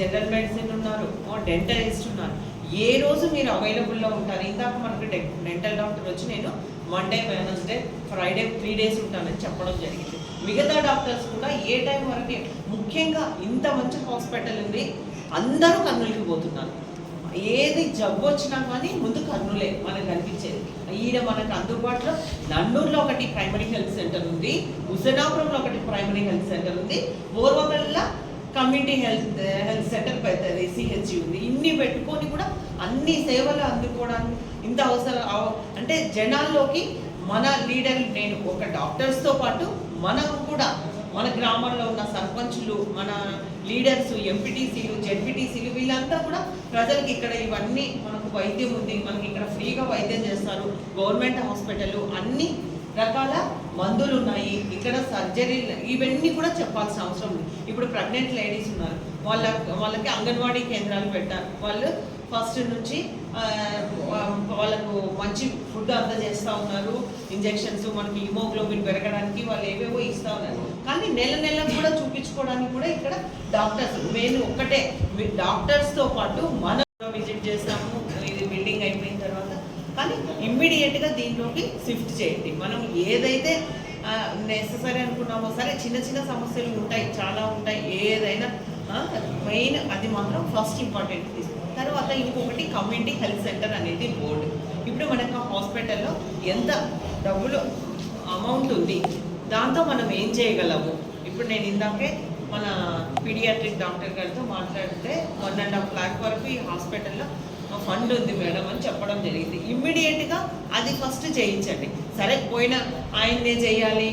General medicine ఉన్నారు డెంటలిస్ట్ ఉన్నారు. ఏ రోజు మీరు అవైలబుల్లో ఉంటారు? ఇందాక మనకు డె- డెంటల్ డాక్టర్ వచ్చి నేను Monday Wednesday Friday three days ఉంటానని చెప్పడం జరిగింది. మిగతా డాక్టర్స్ కూడా ఏ టైం వరకు ముఖ్యంగా ఇంత మంచి హాస్పిటల్ ఉంది అందరూ కర్నూలుకి పోతున్నారు. ఏది జబ్బు వచ్చినా కానీ ముందు కర్నూలే మనకు కనిపించేది. ఈడ మనకు అందుబాటులో నండూరులో ఒకటి ప్రైమరీ హెల్త్ సెంటర్ ఉంది హుసనాపురంలో ఒకటి ప్రైమరీ హెల్త్ సెంటర్ ఉంది. బోర్వకల్లా కమ్యూనిటీ హెల్త్ హెల్త్ సెటప్ అవుతుంది సిహెచ్సి ఉంది ఇన్ని పెట్టుకొని కూడా అన్ని సేవలు అందుకోవడానికి ఇంత అవసరం అంటే జనాల్లోకి మన లీడర్ నేను ఒక డాక్టర్స్తో పాటు మనం కూడా మన గ్రామంలో ఉన్న సర్పంచులు మన లీడర్స్ ఎంపీటీసీలు జెడ్పీటీసీలు వీళ్ళంతా కూడా ప్రజలకి ఇక్కడ ఇవన్నీ మనకు వైద్యం ఉంది మనకి ఇక్కడ ఫ్రీగా వైద్యం చేస్తారు గవర్నమెంట్ హాస్పిటల్ అన్నీ రకాల మందులు ఉన్నాయి ఇక్కడ సర్జరీ ఇవన్నీ కూడా చెప్పాల్సిన అవసరం ఉంది ఇప్పుడు ప్రెగ్నెంట్ లేడీస్ ఉన్నారు. వాళ్ళ వాళ్ళకి అంగన్వాడీ కేంద్రాలు పెట్టారు. వాళ్ళు ఫస్ట్ నుంచి వాళ్ళకు మంచి ఫుడ్ అందజేస్తూ ఉన్నారు. ఇంజెక్షన్స్ మనకి హిమోగ్లోబిన్ పెరగడానికి వాళ్ళు ఏవేవో ఇస్తూ ఉన్నారు. కానీ నెల నెల కూడా చూపించుకోవడానికి కూడా ఇక్కడ డాక్టర్స్ మెయిన్ ఒక్కటే. డాక్టర్స్తో పాటు మనం ఇమ్మీడియట్గా దీంట్లోకి షిఫ్ట్ చేయండి. మనం ఏదైతే నెససరీ అనుకున్నామో సరే చిన్న చిన్న సమస్యలు ఉంటాయి చాలా ఉంటాయి ఏదైనా మెయిన్ అది మాత్రం ఫస్ట్ ఇంపార్టెంట్ తీసుకుంటాం తర్వాత ఇంకొకటి కమ్యూనిటీ హెల్త్ సెంటర్ అనేది బోర్డు ఇప్పుడు మనకు హాస్పిటల్లో ఎంత డబ్బులు అమౌంట్ ఉంది దాంతో మనం ఏం చేయగలము? ఇప్పుడు నేను ఇందాకే మన పీడియాట్రిక్ డాక్టర్ గారితో మాట్లాడితే వన్ అండ్ హాఫ్ లాక్ వరకు ఈ హాస్పిటల్లో ఫండ్ ఉంది మేడం అని చెప్పడం జరిగింది. ఇమ్మీడియట్గా అది ఫస్ట్ చేయించండి. సరే పోయిన ఆయన్నే చేయాలి.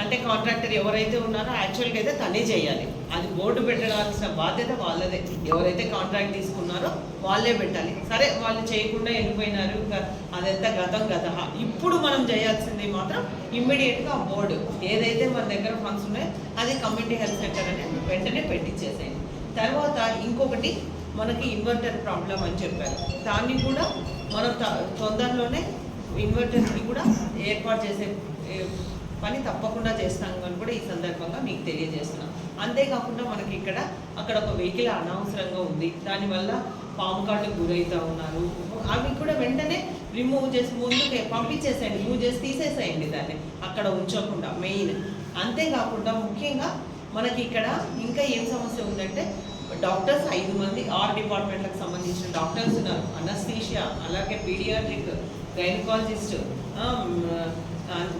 అంటే కాంట్రాక్టర్ ఎవరైతే ఉన్నారో యాక్చువల్గా అయితే తనే చేయాలి. అది బోర్డు పెట్టాల్సిన బాధ్యత వాళ్ళదే. ఎవరైతే కాంట్రాక్ట్ తీసుకున్నారో వాళ్ళే పెట్టాలి. సరే వాళ్ళు చేయకుండా వెళ్ళిపోయినారు. అదంతా గతం గత ఇప్పుడు మనం చేయాల్సింది మాత్రం ఇమ్మీడియట్గా ఆ బోర్డు ఏదైతే మన దగ్గర ఫండ్స్ ఉన్నాయో అది కమ్యూనిటీ హెల్త్ సెంటర్ అని వెంటనే పెట్టించేసేయండి తర్వాత ఇంకొకటి మనకి ఇన్వర్టర్ ప్రాబ్లం అని చెప్పారు. దాన్ని కూడా మనం తొందరలోనే ఇన్వర్టర్ని కూడా ఏర్పాటు చేసే పని తప్పకుండా చేస్తాం అని కూడా ఈ సందర్భంగా మీకు తెలియజేస్తున్నాం. అంతేకాకుండా మనకి ఇక్కడ అక్కడ ఒక వెహికల్ అనవసరంగా ఉంది. దానివల్ల పాము కాళ్ళు గురవుతూ ఉన్నారు. అవి కూడా వెంటనే రిమూవ్ చేసి ముందుకే పంపించేసేయండి రిమూవ్ చేసి తీసేసేయండి దాన్ని. అక్కడ ఉంచకుండా మెయిన్. అంతేకాకుండా ముఖ్యంగా మనకి ఇక్కడ ఇంకా ఏం సమస్య ఉందంటే డాక్టర్స్ ఐదు మంది ఆరు డిపార్ట్మెంట్లకు సంబంధించిన డాక్టర్స్ ఉన్నారు. అనస్థీషియా అలాగే పీడియాట్రిక్ గైనకాలజిస్ట్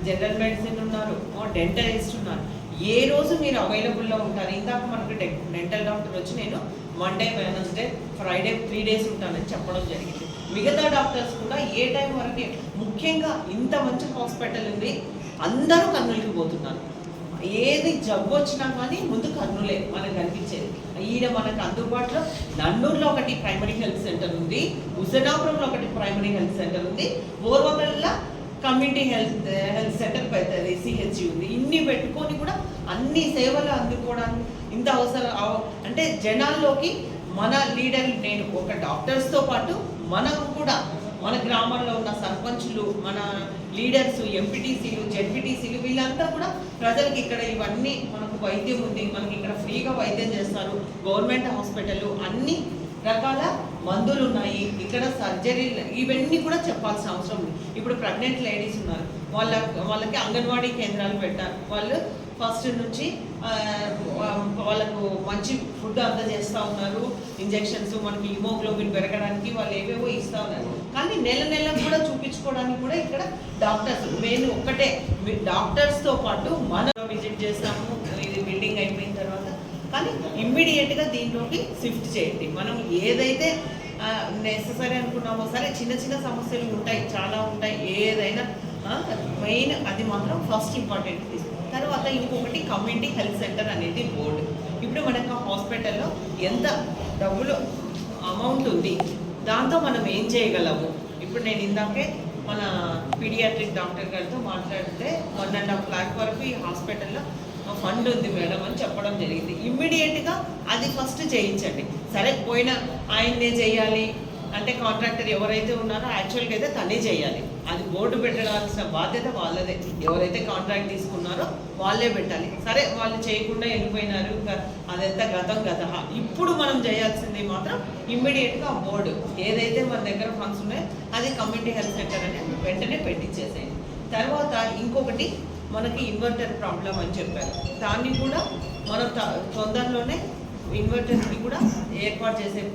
జనరల్ మెడిసిన్ ఉన్నారు డెంటలిస్ట్ ఉన్నారు. ఏ రోజు మీరు అవైలబుల్లో ఉంటారు? ఇందాక మనకు డె- డెంటల్ డాక్టర్ వచ్చి నేను Monday Wednesday Friday three days ఉంటానని చెప్పడం జరిగింది. మిగతా డాక్టర్స్ కూడా ఏ టైం వరకు ముఖ్యంగా ఇంత మంచి హాస్పిటల్ ఉంది అందరూ కర్నూలుకి పోతున్నారు. ఏది జబ్బు వచ్చినా కానీ ముందు కర్నూలే మనకు కనిపించేది ఈయన మనకు అందుబాటులో నన్నూరులో ఒకటి ప్రైమరీ హెల్త్ సెంటర్ ఉంది హుసనాపురంలో ఒకటి ప్రైమరీ హెల్త్ సెంటర్ ఉంది బోర్వకల్లా కమ్యూనిటీ హెల్త్ హెల్త్ సెంటర్ పెద్దది సిహెచ్సి ఉంది. ఇన్ని పెట్టుకొని కూడా అన్ని సేవలు అందుకోవడానికి ఇంత అవసరం అంటే జనాల్లోకి మన లీడర్ నేను ఒక డాక్టర్స్తో పాటు మనం కూడా మన గ్రామంలో ఉన్న సర్పంచులు మన లీడర్స్ ఎంపీటీసీలు జెడ్పీటీసీలు వీళ్ళంతా కూడా ప్రజలకి ఇక్కడ ఇవన్నీ మనకు వైద్యం ఉంది మనకి ఇక్కడ ఫ్రీగా వైద్యం చేస్తారు. గవర్నమెంట్ హాస్పిటల్ అన్ని రకాల మందులు ఉన్నాయి. ఇక్కడ సర్జరీలు ఇవన్నీ కూడా చెప్పాల్సిన అవసరం ఉంది ఇప్పుడు ప్రెగ్నెంట్ లేడీస్ ఉన్నారు. వాళ్ళ వాళ్ళకి అంగన్వాడీ కేంద్రాలు పెట్టారు. వాళ్ళు ఫస్ట్ నుంచి వాళ్ళకు మంచి ఫుడ్ అందజేస్తూ ఉన్నారు. ఇంజెక్షన్స్ మనకి హిమోగ్లోబిన్ పెరగడానికి వాళ్ళు ఏవేవో ఇస్తూ ఉన్నారు. కానీ నెల నెల కూడా చూపించుకోవడానికి కూడా ఇక్కడ డాక్టర్స్ మెయిన్ ఒక్కటే. డాక్టర్స్తో పాటు మనం విజిట్ చేస్తాము ఇది బిల్డింగ్ అయిపోయిన తర్వాత. కానీ ఇమ్మీడియట్గా దీంట్లోకి షిఫ్ట్ చేయండి. మనం ఏదైతే నెససరీ అనుకున్నామో సరే చిన్న చిన్న సమస్యలు ఉంటాయి చాలా ఉంటాయి. ఏదైనా మెయిన్ అది మాత్రం ఫస్ట్ ఇంపార్టెంట్ తీసుకుంటాం తర్వాత ఇంకొకటి కమ్యూనిటీ హెల్త్ సెంటర్ అనేది బోర్డు ఇప్పుడు మనకు హాస్పిటల్లో ఎంత డబ్బులు అమౌంట్ ఉంది దాంతో మనం ఏం చేయగలము? ఇప్పుడు నేను ఇందాకే మన పీడియాట్రిక్ డాక్టర్ గారితో మాట్లాడితే వన్ అండ్ హాఫ్ లాక్ వరకు ఈ హాస్పిటల్లో ఫండ్ ఉంది మేడం అని చెప్పడం జరిగింది. ఇమ్మీడియట్గా అది ఫస్ట్ చేయించండి. సరే పోయిన ఆయన్నే చేయాలి. అంటే కాంట్రాక్టర్ ఎవరైతే ఉన్నారో యాక్చువల్గా అయితే తనే చేయాలి. అది బోర్డు పెట్టడాల్సిన బాధ్యత వాళ్ళదే. ఎవరైతే కాంట్రాక్ట్ తీసుకున్నారో వాళ్ళే పెట్టాలి. సరే వాళ్ళు చేయకుండా వెళ్ళిపోయినారు. ఇంకా అదంతా గతం గత ఇప్పుడు మనం చేయాల్సింది మాత్రం ఇమ్మీడియట్గా బోర్డు. ఏదైతే మన దగ్గర ఫండ్స్ ఉన్నాయో అది కమ్యూనిటీ హెల్త్ సెంటర్ అని వెంటనే పెట్టించేసేయండి తర్వాత ఇంకొకటి మనకి ఇన్వర్టర్ ప్రాబ్లం అని చెప్పారు. దాన్ని కూడా మనం త- తొందరలోనే ఇన్వర్టర్ని కూడా ఏర్పాటు చేసే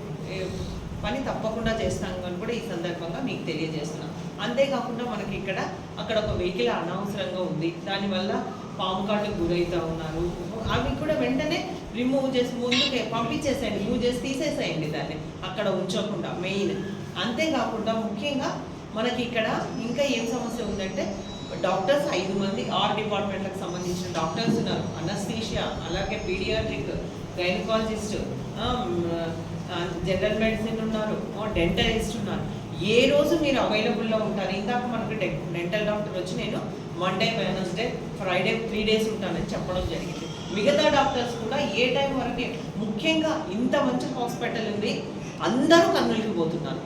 పని తప్పకుండా చేస్తాం అని కూడా ఈ సందర్భంగా మీకు తెలియజేస్తున్నాం అంతేకాకుండా మనకి ఇక్కడ అక్కడ ఒక వెహికల్ అనవసరంగా ఉంది. దానివల్ల పాము కాటుకు గురవుతూ ఉన్నారు. అవి కూడా వెంటనే రిమూవ్ చేసి ముందుకే పంపించేసేయండి. రిమూవ్ చేసి తీసేసేయండి దాన్ని. అక్కడ ఉంచకుండా మెయిన్ అంతేకాకుండా ముఖ్యంగా మనకి ఇక్కడ ఇంకా ఏం సమస్య ఉందంటే డాక్టర్స్ ఐదు మంది ఆర్ డిపార్ట్మెంట్లకు సంబంధించిన డాక్టర్స్ ఉన్నారు. అనస్థీషియా అలాగే పీడియాట్రిక్ గైనకాలజిస్ట్ జనరల్ మెడిసిన్ ఉన్నారు. డెంటలిస్ట్ ఉన్నారు. ఏ రోజు మీరు అవైలబుల్లో ఉంటారు? ఇందాక మనకు డెంటల్ డాక్టర్ వచ్చి నేను Monday Wednesday Friday three days ఉంటానని చెప్పడం జరిగింది. మిగతా డాక్టర్స్ కూడా ఏ టైం వరకు ముఖ్యంగా ఇంత మంచి హాస్పిటల్ ఉంది అందరూ కన్నులకి పోతున్నారు.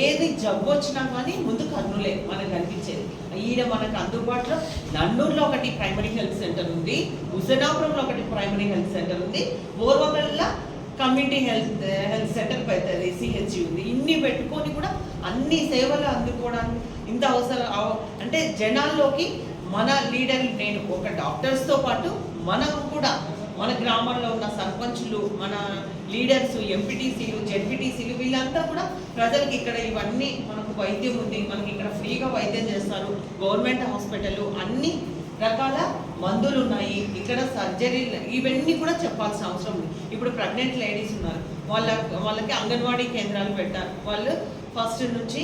ఏది జబ్బు వచ్చినా కానీ ముందు కన్నులే మనకు అనిపించేది. ఈడ మనకు అందుబాటులో నన్నూరులో ఒకటి ప్రైమరీ హెల్త్ సెంటర్ ఉంది హుసేనాపురంలో ఒకటి ప్రైమరీ హెల్త్ సెంటర్ ఉంది. ఓర్వకల్లా కమ్యూనిటీ హెల్త్ హెల్త్ సెంటర్ పెద్దది సిహెచ్సి ఉంది. ఇన్ని పెట్టుకొని కూడా అన్ని సేవలు అందుకోవడానికి ఇంత అవసరం అవ- అంటే జనాల్లోకి మన లీడర్ నేను ఒక డాక్టర్స్తో పాటు మనం కూడా మన గ్రామంలో ఉన్న సర్పంచులు మన లీడర్స్ ఎంపీటీసీలు జెడ్పీటీసీలు వీళ్ళంతా కూడా ప్రజలకు ఇక్కడ ఇవన్నీ మనకు వైద్యం ఉంది మనకి ఇక్కడ ఫ్రీగా వైద్యం చేస్తారు. గవర్నమెంట్ హాస్పిటల్ అన్ని రకాల మందులు ఉన్నాయి ఇక్కడ సర్జరీ ఇవన్నీ కూడా చెప్పాల్సిన అవసరం ఉంది ఇప్పుడు ప్రెగ్నెంట్ లేడీస్ ఉన్నారు. వాళ్ళ వాళ్ళకి అంగన్వాడీ కేంద్రాలు పెట్టారు. వాళ్ళు ఫస్ట్ నుంచి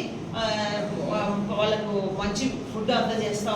వాళ్ళకు మంచి ఫుడ్ అందజేస్తూ